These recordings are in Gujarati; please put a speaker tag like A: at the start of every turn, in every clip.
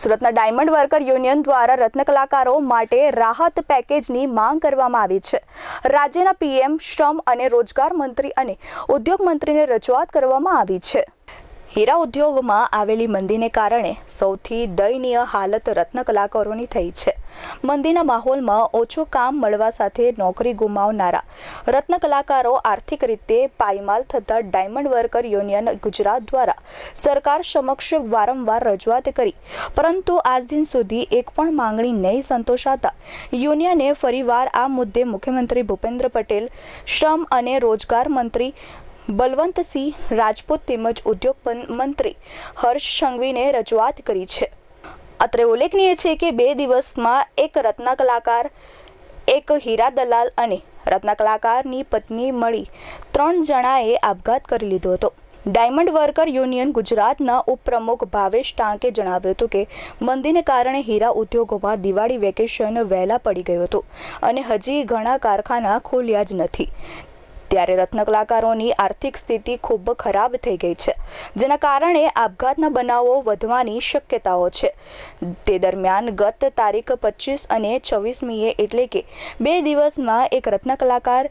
A: સુરતના ડાયમંડ વર્કર યુનિયન દ્વારા રત્નકલાકારો માટે રાહત પેકેજની માંગ કરવામાં આવી છે. રાજ્યના પીએમ, શ્રમ અને રોજગાર મંત્રી અને ઉદ્યોગ મંત્રીને રજૂઆત કરવામાં આવી છે. હીરા ઉદ્યોગમાં આવેલી મંદીને કારણે સૌથી દયનીય હાલત રત્ન કલાકારોની થઈ છે. મંદીના માહોલમાં ઓછું કામ મળવા સાથે નોકરી ગુમાવનારા રત્ન કલાકારો આર્થિક રીતે પાયમાલ થતા ડાયમંડ વર્કર યુનિયન ગુજરાત દ્વારા સરકાર સમક્ષ વારંવાર રજૂઆત કરી. પરંતુ આજ દિન સુધી એક પણ માંગણી નહીં સંતોષાતા યુનિયને ફરીવાર આ મુદ્દે મુખ્યમંત્રી ભૂપેન્દ્ર પટેલ, શ્રમ અને રોજગાર મંત્રી બલવંતસિંહ રાજપૂત તેમજ ઉદ્યોગ મંત્રી હર્ષ સંઘવીને રજૂઆત કરી છે. અત્રે ઉલ્લેખનીય છે કે બે દિવસમાં એક રત્ન કલાકાર એક હીરા દલાલ અને રત્ન કલાકારની પત્ની મળી ત્રણ જણાએ આપઘાત કરી લીધો હતો. ડાયમંડ વર્કર યુનિયન ગુજરાતના ઉપપ્રમુખ ભાવેશ ટાંકે જણાવ્યું હતું કે, મંદીને કારણે હીરા ઉદ્યોગોમાં દિવાળી વેકેશન વહેલા પડી ગયું હતું અને હજી ઘણા કારખાના ખોલ્યા જ નથી. ત્યારે રત્ન કલાકારોની આર્થિક સ્થિતિ ખૂબ ખરાબ થઈ ગઈ છે, જેના કારણે આપઘાતના બનાવો વધવાની શક્યતાઓ છે. તે દરમિયાન ગત તારીખ પચીસ અને છવ્વીસમીએ એટલે કે બે દિવસમાં એક રત્ન કલાકાર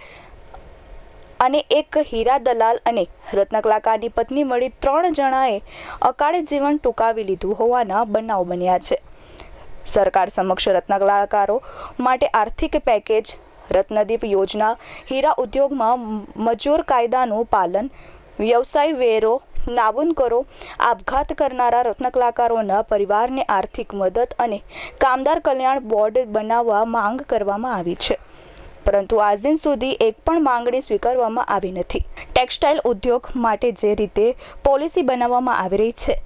A: અને એક હીરા દલાલ અને રત્ન કલાકારની પત્ની મળી ત્રણ જણાએ અકાળે જીવન ટૂંકાવી લીધું હોવાના બનાવ બન્યા છે. સરકાર સમક્ષ રત્ન કલાકારો માટે આર્થિક પેકેજ રત્નદીપ યોજના, હીરા ઉદ્યોગમાં મજૂર કાયદાનું પાલન, વ્યવસાય વેરો, નાબૂદ કરો, આપઘાત કરનારા રત્ન કલાકારોના પરિવારને આર્થિક મદદ અને કામદાર કલ્યાણ બોર્ડ બનાવવા માંગ કરવામાં આવી છે. પરંતુ આજ દિન સુધી એક પણ માંગણી સ્વીકારવામાં આવી નથી. ટેક્સટાઇલ ઉદ્યોગ માટે જે રીતે પોલિસી બનાવવામાં આવી રહી છે,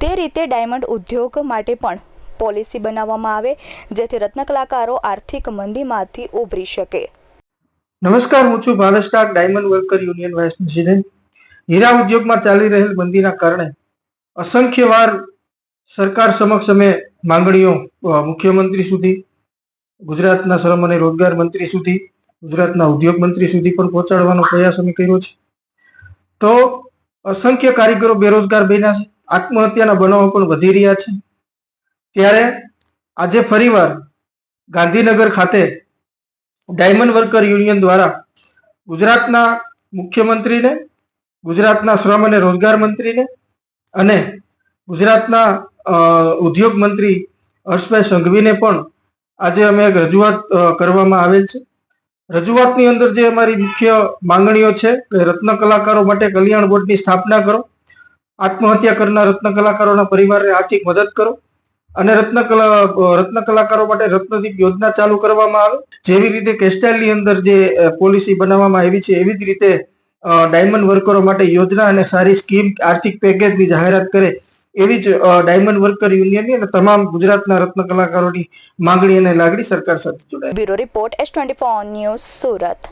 A: તે રીતે ડાયમંડ ઉદ્યોગ માટે પણ પોલિસી બનાવવામાં આવે, જેથી રત્ન કલાકારો આર્થિક મંદીમાંથી ઉભરી શકે.
B: નમસ્કાર, હું છું Bhavesh Tak, diamond worker union vice president. હીરા ઉદ્યોગમાં ચાલી રહેલ મંદીના કારણે અસંખ્ય વાર સરકાર સમક્ષ અમે માંગણીઓ મુખ્યમંત્રી સુધી, ગુજરાતના શ્રમ અને રોજગાર મંત્રી સુધી, ગુજરાતના ઉદ્યોગ મંત્રી સુધી પણ પહોંચાડવાનો પ્રયાસ અમે કર્યો છે. તો અસંખ્ય કારીગરો બેરોજગાર બન્યા છે, આત્મહત્યાના બનાવો પણ વધી રહ્યા છે. ત્યારે આજે ફરીવાર ગાંધીનગર ખાતે ડાયમંડ વર્કર યુનિયન દ્વારા ગુજરાતના મુખ્યમંત્રીને, ગુજરાતના શ્રમ અને રોજગાર મંત્રીને અને ગુજરાતના ઉદ્યોગ મંત્રી હર્ષભાઈ સંઘવીને પણ આજે અમે એક રજૂઆત કરવામાં આવેલ છે. રજૂઆતની અંદર જે અમારી મુખ્ય માંગણીઓ છે કે રત્ન કલાકારો માટે કલ્યાણ બોર્ડની સ્થાપના કરો, આત્મહત્યા કરનાર રત્ન કલાકારોના પરિવારને આર્થિક મદદ કરો અને રત્ન કલા રત્ન કલાકારો માટે રત્નદીપ યોજના ચાલુ કરવામાં આવે. જેવી રીતે કેસ્ટાઇલની અંદર જે પોલિસી બનાવવામાં આવી છે, એવી જ રીતે ડાયમંડ વર્કરો માટે યોજના અને સારી સ્કીમ, આર્થિક પેકેજની જાહેરાત કરે, એવી જ ડાયમંડ વર્કર યુનિયનની અને તમામ ગુજરાતના રત્ન કલાકારોની માંગણી અને લાગણી સરકાર સાથે જોડાય.
A: Bureau report S twenty news Surat.